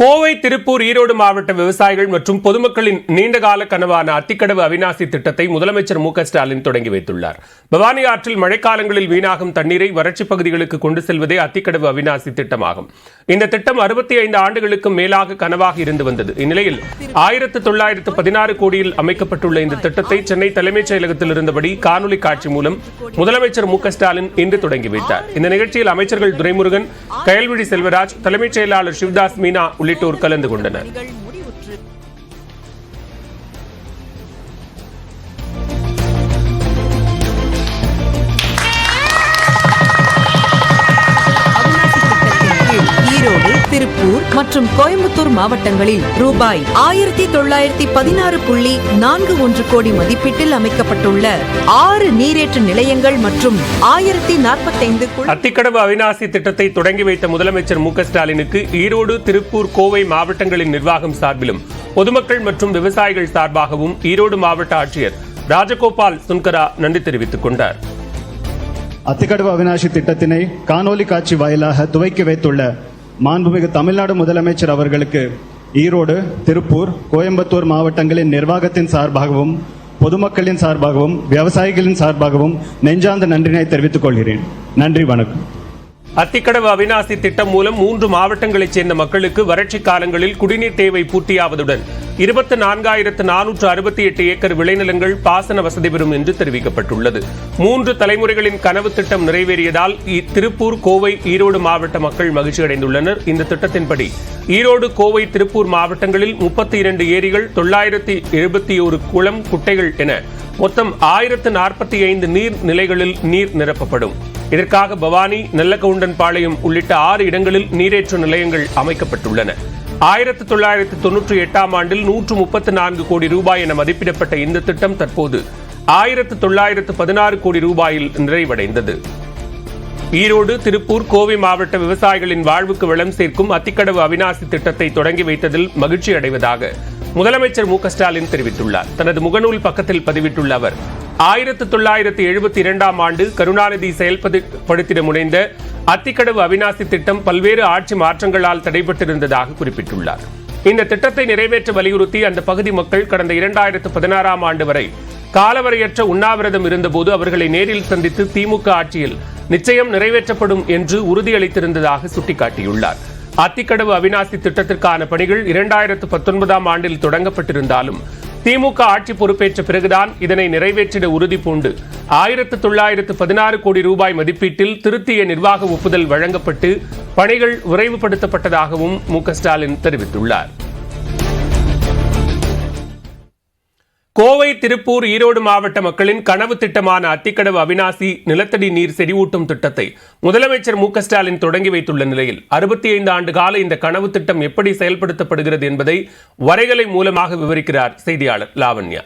கோவை திருப்பூர் ஈரோடு மாவட்ட விவசாயிகள் மற்றும் பொதுமக்களின் நீண்டகால கனவான அத்திக்கடவு அவிநாசி திட்டத்தை முதலமைச்சர் மு ஸ்டாலின் தொடங்கி வைத்துள்ளார். பவானி ஆற்றில் மழைக்காலங்களில் வீணாகும் தண்ணீரை வறட்சிப் பகுதிகளுக்கு கொண்டு செல்வதே அத்திக்கடவு அவிநாசி திட்டமாகும். இந்த திட்டம் அறுபத்தி ஐந்து ஆண்டுகளுக்கும் மேலாக கனவாக இருந்து வந்தது. இந்நிலையில் ஆயிரத்து தொள்ளாயிரத்து பதினாறு கோடியில் அமைக்கப்பட்டுள்ள இந்த திட்டத்தை சென்னை தலைமைச் செயலகத்தில் இருந்தபடி காணொலி காட்சி மூலம் முதலமைச்சர் மு ஸ்டாலின் இன்று தொடங்கி வைத்தார். இந்த நிகழ்ச்சியில் அமைச்சர்கள் துரைமுருகன் கயல்விழி செல்வராஜ் தலைமைச் செயலாளர் சிவ்தாஸ் மீனா உள்ளிட்டோர் கலந்து கொண்டனர். மற்றும் கோயம்புத்தூர் மாவட்டங்களில் ரூபாய் ஆயிரத்தி தொள்ளாயிரத்தி பதினாறு புள்ளி நான்கு ஒன்று கோடி மதிப்பீட்டில் அமைக்கப்பட்டுள்ள ஆறு நீரேற்று நிலையங்கள் மற்றும் ஆயிரத்தி நாற்பத்தைந்து குள அத்திக்கடவு அவிநாசி திட்டத்தை தொடங்கி வைத்த முதலமைச்சர் மு க ஸ்டாலினுக்கு ஈரோடு திருப்பூர் கோவை மாவட்டங்களின் நிர்வாகம் சார்பிலும் பொதுமக்கள் மற்றும் விவசாயிகள் சார்பாகவும் ஈரோடு மாவட்ட ஆட்சியர் ராஜகோபால் சுன்கரா நன்றி தெரிவித்துக் கொண்டார். அத்திக்கடவு அவிநாசி திட்டத்தினை காணொலி காட்சி வாயிலாக துவக்கி வைத்துள்ள மாண்புமிகு தமிழ்நாடு முதலமைச்சர் அவர்களுக்கு ஈரோடு திருப்பூர் கோயம்புத்தூர் மாவட்டங்களின் நிர்வாகத்தின் சார்பாகவும் பொதுமக்களின் சார்பாகவும் விவசாயிகளின் சார்பாகவும் நெஞ்சார்ந்த நன்றினை தெரிவித்துக் கொள்கிறேன். நன்றி வணக்கம். அத்திக்கடவு அவிநாசி திட்டம் மூலம் மூன்று மாவட்டங்களைச் சேர்ந்த மக்களுக்கு வறட்சி காலங்களில் குடிநீர் தேவை பூர்த்தியாவதுடன் இருபத்தி நான்காயிரத்து நானூற்று அறுபத்தி எட்டு ஏக்கர் விளைநிலங்கள் பாசன வசதி பெறும் என்று தெரிவிக்கப்பட்டுள்ளது. மூன்று தலைமுறைகளின் கனவு திட்டம் நிறைவேறியதால் இ- திருப்பூர் கோவை ஈரோடு மாவட்ட மக்கள் மகிழ்ச்சி அடைந்துள்ளனர். இந்த திட்டத்தின்படி ஈரோடு கோவை திருப்பூர் மாவட்டங்களில் முப்பத்தி இரண்டு ஏரிகள் தொள்ளாயிரத்தி எழுபத்தி ஒரு குளம் குட்டைகள் என மொத்தம் ஆயிரத்து நாற்பத்தி ஐந்து நீர் நிலைகளில் நீர் நிரப்பப்படும். இதற்காக பவானி நல்லகவுண்டன் பாளையம் உள்ளிட்ட ஆறு இடங்களில் நீரேற்று நிலையங்கள் அமைக்கப்பட்டுள்ளன. ஆயிரத்தி தொள்ளாயிரத்தி தொன்னூற்றி எட்டாம் ஆண்டில் நூற்று முப்பத்தி நான்கு கோடி ரூபாய் என மதிப்பிடப்பட்ட இந்த திட்டம் தற்போது ஆயிரத்து தொள்ளாயிரத்து பதினாறு கோடி ரூபாயில் நிறைவடைந்தது. ஈரோடு திருப்பூர் கோவை மாவட்ட விவசாயிகளின் வாழ்வுக்கு வளம் சேர்க்கும் அத்திக்கடவு அவினாசி திட்டத்தை தொடங்கி வைத்ததில் மகிழ்ச்சி அடைவதாக முதலமைச்சர் மு ஸ்டாலின் தெரிவித்துள்ளார். தனது முகநூல் பக்கத்தில் பதிவிட்டுள்ள அவர் ஆயிரத்து தொள்ளாயிரத்து எழுபத்தி இரண்டாம் ஆண்டு கருணாநிதி செயல்படுத்திட முனைந்த அத்திக்கடவு அவிநாசி திட்டம் பல்வேறு ஆட்சி மாற்றங்களால் தடைபட்டிருந்ததாக குறிப்பிட்டுள்ளார். இந்த திட்டத்தை நிறைவேற்ற வலியுறுத்தி அந்த பகுதி மக்கள் கடந்த இரண்டாயிரத்து பதினாறாம் ஆண்டு வரை காலவரையற்ற உண்ணாவிரதம் இருந்தபோது அவர்களை நேரில் சந்தித்து திமுக ஆட்சியில் நிச்சயம் நிறைவேற்றப்படும் என்று உறுதியளித்திருந்ததாக சுட்டிக்காட்டியுள்ளார். அத்திக்கடவு அவிநாசி திட்டத்திற்கான பணிகள் இரண்டாயிரத்து பத்தொன்பதாம் ஆண்டில் தொடங்கப்பட்டிருந்தாலும் திமுக ஆட்சி பொறுப்பேற்ற பிறகுதான் இதனை நிறைவேற்றிட உறுதி பூண்டு. ஆயிரத்து தொள்ளாயிரத்து பதினாறு கோடி ரூபாய் மதிப்பீட்டில் திருத்திய நிர்வாக ஒப்புதல் வழங்கப்பட்டு பணிகள் விரைவுபடுத்தப்பட்டதாகவும் மு ஸ்டாலின் தெரிவித்துள்ளார். கோவை திருப்பூர் ஈரோடு மாவட்ட மக்களின் கனவு திட்டமான அத்திக்கடவு அவிநாசி நிலத்தடி நீர் செறிவூட்டும் திட்டத்தை முதலமைச்சர் மு ஸ்டாலின் தொடங்கி வைத்துள்ள நிலையில் அறுபத்தி ஐந்து ஆண்டு கால இந்த கனவு திட்டம் எப்படி செயல்படுத்தப்படுகிறது என்பதை வரைகலை மூலமாக விவரிக்கிறார் செய்தியாளர் லாவண்யா.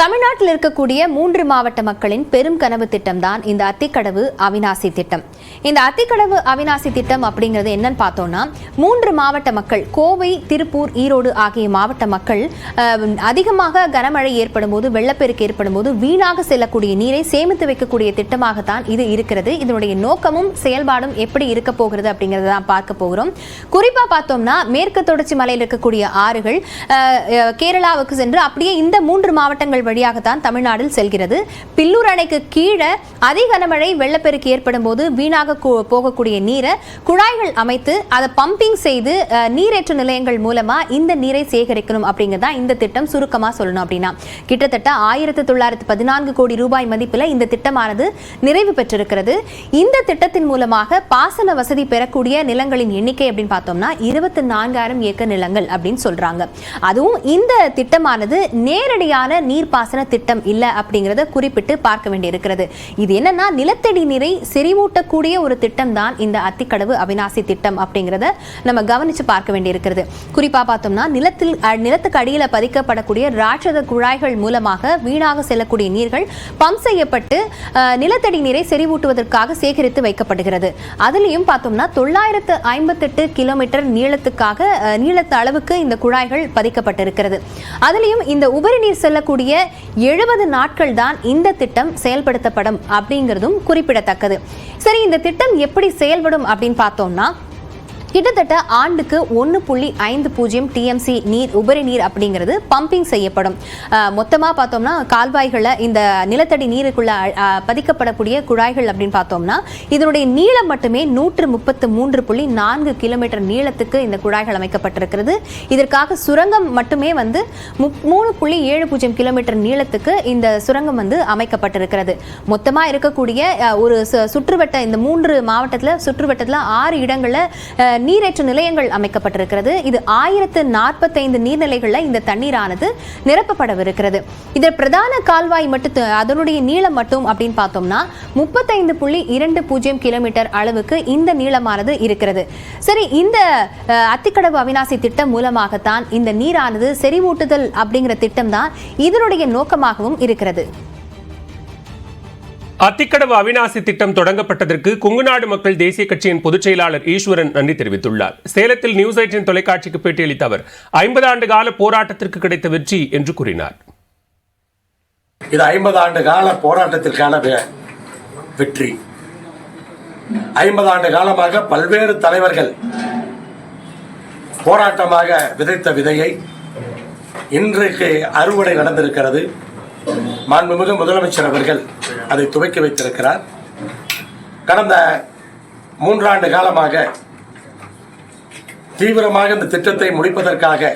தமிழ்நாட்டில் இருக்கக்கூடிய மூன்று மாவட்ட மக்களின் பெரும் கனவு திட்டம் தான் இந்த அத்திக்கடவு அவிநாசி திட்டம். இந்த அத்திக்கடவு அவிநாசி திட்டம் அப்படிங்கிறது என்னன்னு பார்த்தோம்னா மூன்று மாவட்ட மக்கள் கோவை திருப்பூர் ஈரோடு ஆகிய மாவட்ட மக்கள் அதிகமாக கனமழை ஏற்படும் போது வெள்ளப்பெருக்கு ஏற்படும் போது வீணாக செல்லக்கூடிய நீரை சேமித்து வைக்கக்கூடிய திட்டமாகத்தான் இது இருக்கிறது. இதனுடைய நோக்கமும் செயல்பாடும் எப்படி இருக்க போகிறது அப்படிங்கறத தான் பார்க்க போகிறோம். குறிப்பா பார்த்தோம்னா மேற்கு தொடர்ச்சி மலையில் இருக்கக்கூடிய ஆறுகள் கேரளாவுக்கு சென்று அப்படியே இந்த மூன்று மாவட்டங்கள் வழியாகத்தான் தமிழ்நாடில் செல்கிறது. பில்லூர் அணைக்கு கீழே அதிக கனமழை வெள்ளப்பெருக்கு ஏற்படும் போது வீணாக போகக்கூடிய நீரை குழாய்கள் அமைத்து அதை பம்பிங் செய்து நீரேற்று நிலையங்கள் மூலமா இந்த நீரை சேகரிக்கணும் அப்படிங்கிறதா இந்த திட்டம் சுருக்கமா சொல்லணும் அப்படின்னா. கிட்டத்தட்ட ஆயிரத்தி தொள்ளாயிரத்தி பதினான்கு கோடி ரூபாய் மதிப்பில் இந்த திட்டமானது நிறைவு பெற்றிருக்கிறது. இந்த திட்டத்தின் மூலமாக பாசன வசதி பெறக்கூடிய நிலங்களின் எண்ணிக்கை அப்படின்னு பார்த்தோம்னா இருபத்தி நான்காயிரம் ஏக்கர் நிலங்கள் அப்படின்னு சொல்றாங்க. அதுவும் இந்த திட்டமானது நேரடியான நீர் நீர்ப்பாசன திட்டம் இல்லை அப்படிங்கிறத குறிப்பிட்டு பார்க்க வேண்டியிருக்கிறது. இது என்னன்னா நிலத்தடி நீரை செறிவூட்டக்கூடிய ஒரு திட்டம் தான் இந்த அத்திக்கடவு அவிநாசி திட்டம் அப்படிங்கிறத நம்ம கவனிச்சு பார்க்க வேண்டியிருக்கிறது. குறிப்பா பார்த்தோம்னா நிலத்தில் நிலத்துக்கு அடியில் பதிக்கப்படக்கூடிய ராட்சத குழாய்கள் மூலமாக வீணாக செல்லக்கூடிய நீர்கள் பம்ப் செய்யப்பட்டு நிலத்தடி நீரை செறிவூட்டுவதற்காக சேகரித்து வைக்கப்படுகிறது. அதுலயும் பார்த்தோம்னா தொள்ளாயிரத்து ஐம்பத்தெட்டு கிலோமீட்டர் நீளத்துக்காக நீளத்து அளவுக்கு இந்த குழாய்கள் பதிக்கப்பட்டிருக்கிறது. அதுலேயும் இந்த உபரி நீர் செல்லக்கூடிய எழுபது நாட்கள் தான் இந்த திட்டம் செயல்படுத்தப்படும் அப்படிங்கிறதும் குறிப்பிடத்தக்கது. சரி இந்த திட்டம் எப்படி செயல்படும் அப்படின்னு பார்த்தோம்னா கிட்டத்தட்ட ஆண்டுக்கு ஒன்று புள்ளி ஐந்து பூஜ்ஜியம் டிஎம்சி நீர் உபரி நீர் அப்படிங்கிறது பம்பிங் செய்யப்படும். மொத்தமாக பார்த்தோம்னா கால்வாய்களில் இந்த நிலத்தடி நீருக்குள்ள பதிக்கப்படக்கூடிய குழாய்கள் அப்படின்னு பார்த்தோம்னா இதனுடைய நீளம் மட்டுமே நூற்று முப்பத்து மூன்று புள்ளி நான்கு கிலோமீட்டர் நீளத்துக்கு இந்த குழாய்கள் அமைக்கப்பட்டிருக்கிறது. இதற்காக சுரங்கம் மட்டுமே வந்து மூணு புள்ளி ஏழு பூஜ்ஜியம் கிலோமீட்டர் நீளத்துக்கு இந்த சுரங்கம் வந்து அமைக்கப்பட்டிருக்கிறது. மொத்தமாக இருக்கக்கூடிய ஒரு சு- சுற்றுவட்ட இந்த மூன்று மாவட்டத்தில் சுற்றுவட்டத்தில் ஆறு இடங்களில் நீரேற்று நிலையங்கள் அமைக்கப்பட்டிருக்கிறது. இது ஆயிரத்து நாற்பத்தைந்து நீர்நிலைகளில் இந்த தண்ணீரானது நிரப்பப்படவிருக்கிறது. இதில் பிரதான கால்வாய் மட்டும் அதனுடைய நீளம் மட்டும் அப்படின்னு பார்த்தோம்னா முப்பத்தைந்து புள்ளி இரண்டு பூஜ்ஜியம் கிலோமீட்டர் அளவுக்கு இந்த நீளமானது இருக்கிறது. சரி இந்த அத்திக்கடவு அவிநாசி திட்டம் மூலமாகத்தான் இந்த நீரானது செறிவூட்டுதல் அப்படிங்கிற திட்டம் தான் இதனுடைய நோக்கமாகவும் இருக்கிறது. அத்திக்கடவு அவிநாசி திட்டம் தொடங்கப்பட்டதற்கு குங்குநாடு மக்கள் தேசிய கட்சியின் பொதுச் செயலாளர் ஈஸ்வரன் நன்றி தெரிவித்துள்ளார். சேலத்தில் நியூஸ் எயிட்டின் தொலைக்காட்சிக்கு பேட்டியளித்த அவர் ஐம்பது ஆண்டு கால போராட்டத்திற்கு கிடைத்த வெற்றி என்று கூறினார். இது ஐம்பது ஆண்டு கால போராட்டத்திற்கான வெற்றி. ஐம்பது ஆண்டு காலமாக பல்வேறு தலைவர்கள் போராட்டமாக விதைத்த விதையை இன்றைக்கு அறுவடை நடந்திருக்கிறது. மாண்புமிகு முதலமைச்சர் அவர்கள் அதை துவக்கி வைத்திருக்கிறார். கடந்த மூன்றாண்டு காலமாக தீவிரமாக இந்த திட்டத்தை முடிப்பதற்காக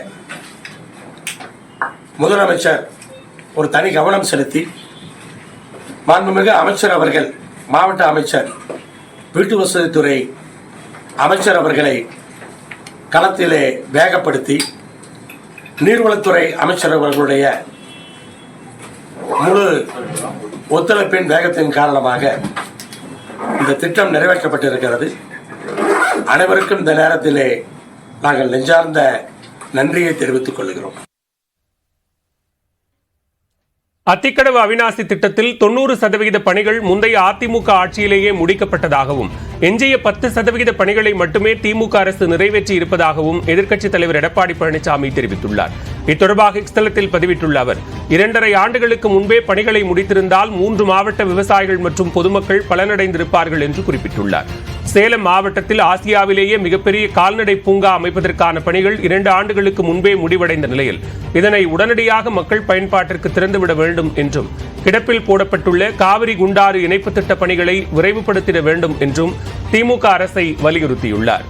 முதலமைச்சர் ஒரு தனி கவனம் செலுத்தி மாண்புமிகு அமைச்சர் அவர்கள் மாவட்ட அமைச்சர் வீட்டு வசதித்துறை அமைச்சர் அவர்களை களத்திலே வேகப்படுத்தி நீர்வளத்துறை அமைச்சர் அவர்களுடைய முழு ஒத்துழைப்பின் வேகத்தின் காரணமாக இந்த திட்டம் நிறைவேற்றப்பட்டிருக்கிறது. அனைவருக்கும் இந்த நேரத்திலே நாங்கள் நெஞ்சார்ந்த நன்றியை தெரிவித்துக் கொள்கிறோம். அத்திக்கடவு அவிநாசி திட்டத்தில் தொண்ணூறு சதவிகித பணிகள் முந்தைய அதிமுக ஆட்சியிலேயே முடிக்கப்பட்டதாகவும் எஞ்சிய பத்து சதவிகித பணிகளை மட்டுமே திமுக அரசு நிறைவேற்றி இருப்பதாகவும் எதிர்க்கட்சித் தலைவர் எடப்பாடி பழனிசாமி தெரிவித்துள்ளார். இத்தொடர்பாக இஸ்தலத்தில் பதிவிட்டுள்ள அவர் இரண்டரை ஆண்டுகளுக்கு முன்பே பணிகளை முடித்திருந்தால் மூன்று மாவட்ட விவசாயிகள் மற்றும் பொதுமக்கள் பலனடைந்திருப்பார்கள் என்று குறிப்பிட்டுள்ளார். சேலம் மாவட்டத்தில் ஆசியாவிலேயே மிகப்பெரிய கால்நடை பூங்கா அமைப்பதற்கான பணிகள் இரண்டு ஆண்டுகளுக்கு முன்பே முடிவடைந்த நிலையில் இதனை உடனடியாக மக்கள் பயன்பாட்டிற்கு திறந்துவிட வேண்டும் என்றும் கிடப்பில் போடப்பட்டுள்ள காவிரி குண்டாறு இணைப்பு திட்ட பணிகளை விரைவுபடுத்திட வேண்டும் என்றும் திமுக அரசை வலியுறுத்தியுள்ளார்.